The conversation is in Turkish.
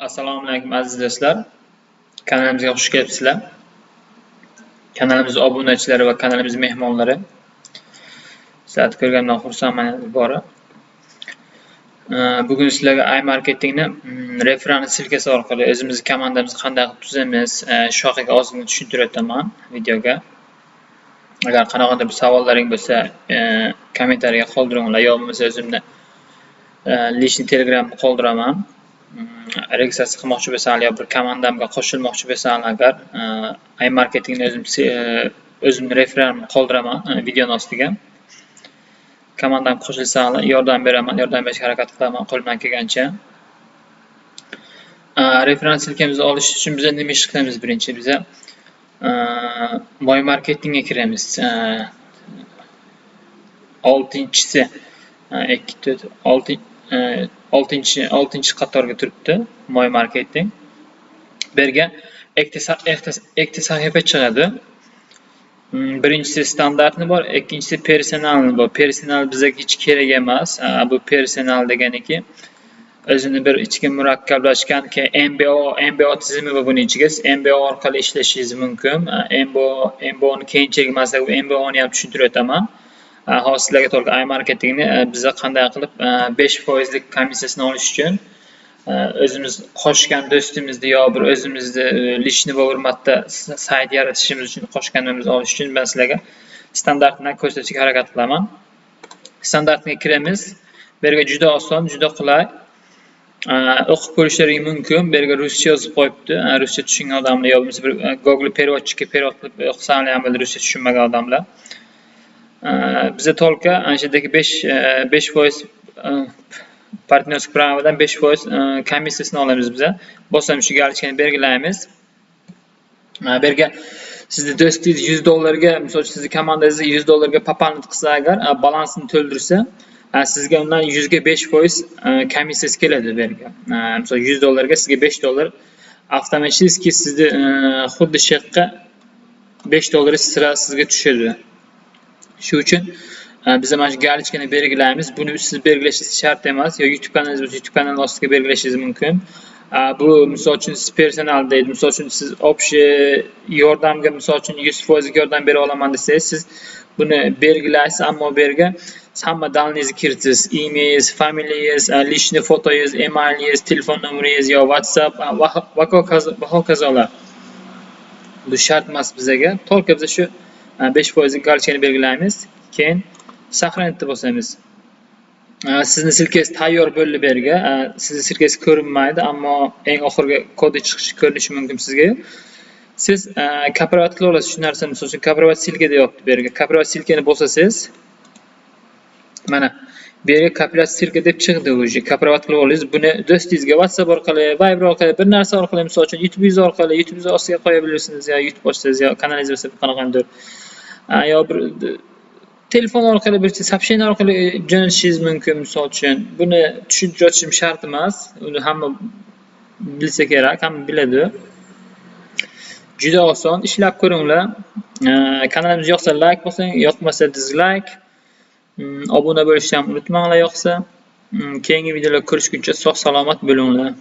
Assalomu alaykum aziz do'stlar. Kanalimizga xush kelibsizlar. Kanalimiz obunachilari va kanalimiz mehmonlari. Sizlarni ko'rganimdan xursandman bora. Bugun sizlarga iMarketingni mm, referans silkasi orqali o'zimizni komandamizni qanday qilib tuzamiz, e, shu haqida ozgina tushuntirib o'taman videoga. Agar qanaqadir bir savollaring bo'lsa, e, kommentariyaga qoldiringlar yo bo'lmasa o'zimni e, lishni telegramga qoldiraman. Registratsiya qilmoqchi bo'lsanlar yo bir komandamga qo'shilmoqchi bo'lsanlar agar e, iMarketingni o'zim e, o'zimni referalni qoldiraman e, videoni ostiga. Komandamga qo'shilsanglar yordam beraman, yordam berishga harakat qilaman qo'limdan kelgancha. Referans silkamizni olish uchun biza nima ish qilamiz birinchi biza moy marketingga kiramiz. Oltinchisi ikki to'rt olti oltinchi oltinchi qatorga turibdi moy marketing. Bu yerga ikkita sahifa chiqadi. Birinchisi standartni bor ikkinchisi personalni bor. Personal bizga hech kerak emas. Bu personal deganiki o'zini bir ichki murakkablashgan mbo mbo tizimi bor buni ichiga mbo orqali ishlashingiz mumkin. Mbo mboni keyinchalik masalan mboni ham tushuntirib o'taman hozir sizlarga только iMarketingni biza qanday qilib 5 foizlik komissiyasini olish uchun o'zimiz qo'shgan do'stimizni yo bir o'zimizni lishni va hurmatda sayt yaratishimiz uchun qo'shganimizni olish uchun men sizlarga standartini ko'rsatishga harakat qilaman standartga kiramiz bu yerga juda oson juda qulay o'qib ko'rishlaring mumkin bu yerga ruscha yozib qo'yibdi ruscha tushungan odamlar yo bo'lmasa bir google переводчикка перевод qilib o'qisalar ham bo'ladi ruscha tushunmagan odamlar Ee, bize TOLK'a şeydeki 5 5 e, foiz e, partnerlik programidan 5 foiz e, komissiyasini olamiz biza bosimchiga alishgani belgilaymiz ee, bu yerga sizni do'stingiz 100 dollarga misol uchun sizni komandangiz 100 dollarga papanit qilsa agar balansini to'ldirsa sizga undan 100 ga 5 foiz komissiyasi keladi bu yerga misol 100 dollarga sizga 5 dollar avtomatik sizni xuddi shu yoqqa 5 dollaringiz sira sizga tushadi shu uchun biz mana shu галочкani belgilaymiz buni siz belgilashingiz shart emas yo youtube kanalingiz bo'lsa youtube kanali ostiga belgilashingiz mumkin bu misol uchun siz personal deydi misol uchun siz общий yordamga misol uchun yuz foizlik yordam bera olaman desangiz siz buni belgilaysiz ammo bu yerga hamma данныйingizni kiritasiz imayingiz familiyangiz личный fotongiz emailingiz telefon nomeringiz yo whatsapp va hokazolar bu shart emas bizaga только biza shu besh foizlik галочкani belgilaymiz keyin сохранitni bosamiz sizni silkangiz tayyor bo'ldi bu yerga sizni silkangiz ko'rinmaydi ammo eng oxirgi kodi chiqishi ko'rinishi mumkin sizga siz kopirovat qila olasiz shu narsani misol uchun kopirovat silka deyapti bu yerga kopirovat silkani bosasangiz mana bu yerga kopirovat silka deb chiqdi уже kopirovat qilib oldingiz buni do'stingizga whatsapp orqali viber orqali bir narsa orqali misol uchun youtubeingiz orqali youtubeingiz ostiga qo'ya bilirsiniz yo youtube ochsangiz yo kanalingiz bo'lsa qanaqangidir yo bir telefon orqali bir сообщение orqali jo'natishingiz mumkin misol uchun buni tushuntirib o'tishim shart emas uni hamma bilsa kerak hamma biladi juda oson ishlab ko'ringlar kanalimizga yoqsa layk bosing yoqmasa dizlayk obuna bo'lishni ham unutmanglar yoqsa. Keyingi videolar ko'rishguncha sog' salomat bo'linglar